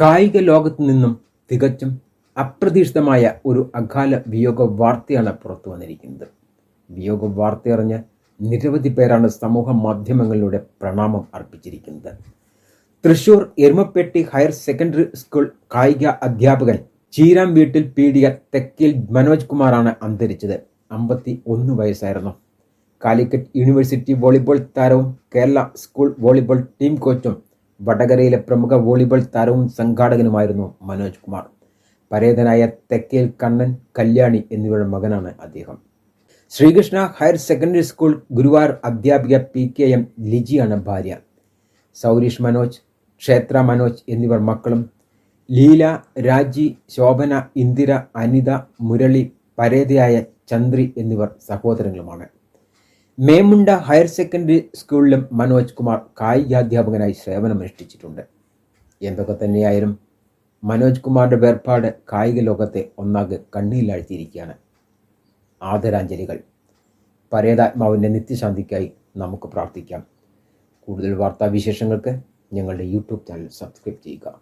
കായിക ലോകത്ത് നിന്നും തികച്ചും അപ്രതീക്ഷിതമായ ഒരു അകാല വിയോഗ വാർത്തയാണ് പുറത്തു വന്നിരിക്കുന്നത്. വിയോഗ വാർത്തയറിഞ്ഞ് നിരവധി പേരാണ് സമൂഹ മാധ്യമങ്ങളിലൂടെ പ്രണാമം അർപ്പിച്ചിരിക്കുന്നത്. Thrissur Erumapetty higher secondary school കായിക അധ്യാപകൻ ചീരാം വീട്ടിൽ പീഡിയ തെക്കിൽ മനോജ് കുമാറാണ് അന്തരിച്ചത്. അമ്പത്തി ഒന്ന് വയസ്സായിരുന്നു. കാലിക്കറ്റ് യൂണിവേഴ്സിറ്റി വോളിബോൾ താരവും കേരള സ്കൂൾ വോളിബോൾ ടീം കോച്ചും വടകരയിലെ പ്രമുഖ വോളിബോൾ താരവും സംഘാടകനുമായിരുന്നു മനോജ് കുമാർ. പരേതനായ തെക്കേൽ കണ്ണൻ കല്യാണി എന്നിവരുടെ മകനാണ് അദ്ദേഹം. Sreekrishna higher secondary school Guruvayur അധ്യാപിക പി കെ എം ലിജിയാണ് ഭാര്യ. സൗരീഷ് മനോജ് ക്ഷേത്ര മനോജ് എന്നിവർ മക്കളും. ലീല രാജി ശോഭന ഇന്ദിര അനിത മുരളി പരേതയായ ചന്ദ്രി എന്നിവർ സഹോദരങ്ങളുമാണ്. മേമുണ്ട ഹയർ സെക്കൻഡറി സ്കൂളിലും മനോജ് കുമാർ കായികാധ്യാപകനായി സേവനമനുഷ്ഠിച്ചിട്ടുണ്ട്. എന്തൊക്കെ തന്നെയായാലും മനോജ് കുമാറിന്റെ വേർപാട് കായിക ലോകത്തെ ഒന്നാകെ കണ്ണീരിലാഴ്ത്തിയിരിക്കുകയാണ് ആദരാഞ്ജലികൾ. പരേതാത്മാവിന്റെ നിത്യശാന്തിക്കായി നമുക്ക് പ്രാർത്ഥിക്കാം. കൂടുതൽ വാർത്താവിശേഷങ്ങൾക്ക് ഞങ്ങളുടെ യൂട്യൂബ് ചാനൽ സബ്സ്ക്രൈബ് ചെയ്യുക.